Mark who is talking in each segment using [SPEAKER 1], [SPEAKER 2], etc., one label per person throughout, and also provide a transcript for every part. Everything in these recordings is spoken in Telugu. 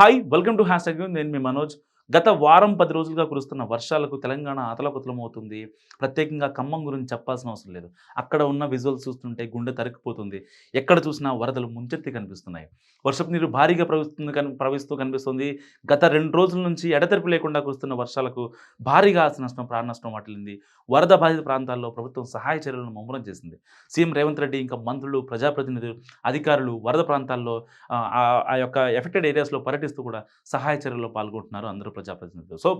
[SPEAKER 1] Hi welcome to hash tag నేను మీ మనోజ్. గత వారం పది రోజులుగా కురుస్తున్న వర్షాలకు తెలంగాణ అతలకుతలం అవుతుంది ప్రత్యేకంగా ఖమ్మం గురించి చెప్పాల్సిన అవసరం లేదు. అక్కడ ఉన్న విజువల్స్ చూస్తుంటే గుండె తరికిపోతుంది. ఎక్కడ చూసినా వరదలు ముంచెత్తి కనిపిస్తున్నాయి. వర్షపు నీరు భారీగా ప్రవహిస్తుంది కని ప్రవహిస్తూ కనిపిస్తుంది. గత రెండు రోజుల నుంచి ఎడతెరిపి లేకుండా కురుస్తున్న వర్షాలకు భారీగా ఆస్తి నష్టం ప్రాణ నష్టం వాటిల్లింది. వరద బాధిత ప్రాంతాల్లో ప్రభుత్వం సహాయ చర్యలను ముమ్మరం చేసింది. సీఎం రేవంత్ రెడ్డి ఇంకా మంత్రులు ప్రజాప్రతినిధులు అధికారులు వరద ప్రాంతాల్లో ఆ, ఆ- ఆ యొక్క ఎఫెక్టెడ్ ఏరియాస్లో పర్యటిస్తూ కూడా సహాయ చర్యల్లో పాల్గొంటున్నారు అందరూ ప్రజాప్రతినిధులు సో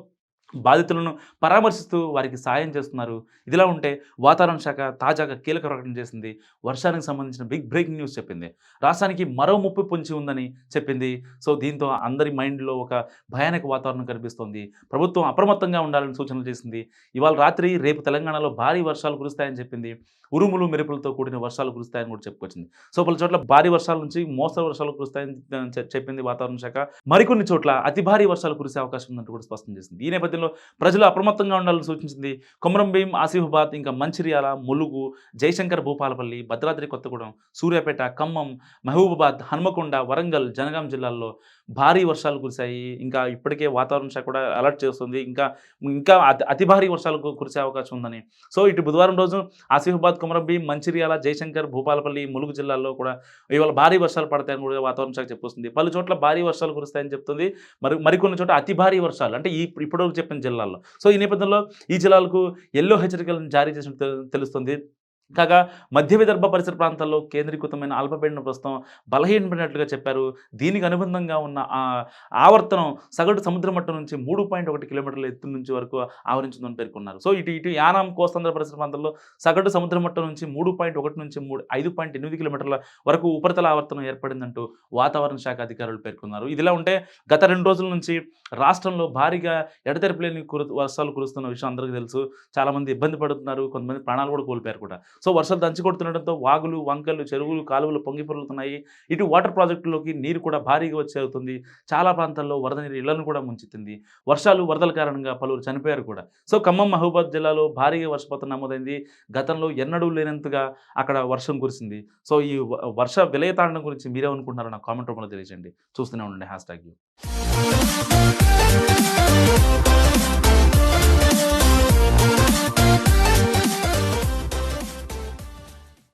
[SPEAKER 1] బాధితులను పరామర్శిస్తూ వారికి సాయం చేస్తున్నారు. ఇదిలా ఉంటే వాతావరణ శాఖ తాజాగా కీలక ప్రకటన చేసింది. వర్షానికి సంబంధించిన బిగ్ బ్రేకింగ్ న్యూస్ చెప్పింది. రాష్ట్రానికి మరో ముప్పు పొంచి ఉందని చెప్పింది. సో దీంతో అందరి మైండ్లో ఒక భయానక వాతావరణం కనిపిస్తోంది. ప్రభుత్వం అప్రమత్తంగా ఉండాలని సూచనలు చేసింది. ఇవాళ రాత్రి రేపు తెలంగాణలో భారీ వర్షాలు కురుస్తాయని చెప్పింది. ఉరుములు మెరుపులతో కూడిన వర్షాలు కురుస్తాయని కూడా చెప్పుకొచ్చింది. సో పలు చోట్ల భారీ వర్షాల నుంచి మోస్తరు వర్షాలు కురుస్తాయని చెప్పింది వాతావరణ శాఖ. మరికొన్ని చోట్ల అతి భారీ వర్షాలు కురిసే అవకాశం ఉందంటూ కూడా స్పష్టం చేసింది. ఈ నేపథ్యంలో ప్రజలు అప్రమత్తంగా ఉండాలని సూచించింది. కొమరంభీం ఆసిఫాబాద్ ఇంకా మంచిర్యాల ములుగు జయశంకర్ భూపాలపల్లి భద్రాద్రి కొత్తగూడెం సూర్యాపేట ఖమ్మం మహబూబాబాద్ హనుమకొండ వరంగల్ జనగాం జిల్లాల్లో భారీ వర్షాలు కురిశాయి. ఇంకా ఇప్పటికే వాతావరణ శాఖ కూడా అలర్ట్ చేస్తుంది. ఇంకా ఇంకా అతి భారీ వర్షాలు కురిసే అవకాశం ఉందని. సో ఇటు బుధవారం రోజు ఆసిఫాబాద్ కొమరంభీం మంచిర్యాల జయశంకర్ భూపాలపల్లి ములుగు జిల్లాల్లో కూడా ఇవాళ భారీ వర్షాలు పడతాయని కూడా వాతావరణ శాఖ చెప్తుంది పలు చోట్ల భారీ వర్షాలు కురుస్తాయని చెప్తుంది. మరి మరికొన్ని చోట్ల అతి భారీ వర్షాలు. అంటే ఈ ఇప్పటివరకు చెప్పిన జిల్లాల్లో. సో ఈ నేపథ్యంలో ఈ జిల్లాలకు ఎల్లో హెచ్చరికలను జారీ చేసినట్టు తెలుస్తుంది. కాగా మధ్య విదర్భ పరిసర ప్రాంతాల్లో కేంద్రీకృతమైన అల్పపీడన ప్రస్తుతం బలహీనపడినట్లుగా చెప్పారు. దీనికి అనుబంధంగా ఉన్న ఆ ఆవర్తనం సగటు సముద్ర మట్టం నుంచి మూడు పాయింట్ ఒకటి కిలోమీటర్ల ఎత్తు నుంచి వరకు ఆవరించిందని పేర్కొన్నారు. సో ఇటు ఇటు యానాం కోస్తాంధ్ర పరిసర ప్రాంతాల్లో సగటు సముద్ర మట్టం నుంచి మూడు పాయింట్ ఒకటి నుంచి మూడు ఐదు పాయింట్ ఎనిమిది కిలోమీటర్ల వరకు ఉపరితల ఆవర్తనం ఏర్పడిందంటూ వాతావరణ శాఖ అధికారులు పేర్కొన్నారు. ఇదిలా ఉంటే గత రెండు రోజుల నుంచి రాష్ట్రంలో భారీగా ఎడతెరపులేని కురు వర్షాలు కురుస్తున్న విషయం అందరికీ తెలుసు. చాలామంది ఇబ్బంది పడుతున్నారు. కొంతమంది ప్రాణాలు కూడా కోల్పోయారు కూడా. సో వర్షాలు దంచి కొడుతుండటంతో వాగులు వంకలు చెరువులు కాలువలు పొంగి పొరులుతున్నాయి. ఇటు వాటర్ ప్రాజెక్టులోకి నీరు కూడా భారీగా వచ్చి అవుతుంది. చాలా ప్రాంతాల్లో వరద నీరు ఇళ్ళను కూడా ముంచుతుంది వర్షాలు వరదల కారణంగా పలువురు చనిపోయారు కూడా. సో ఖమ్మం మహబూబాద్ జిల్లాలో భారీగా వర్షపాతం నమోదైంది. గతంలో ఎన్నడూ లేనంతగా అక్కడ వర్షం కురిసింది. సో ఈ వ- వర్ష విలయతాండం గురించి మీరే అనుకుంటున్నారో నాకు కామెంట్ రూపంలో తెలియజేయండి. చూస్తూనే ఉండండి. Hash tag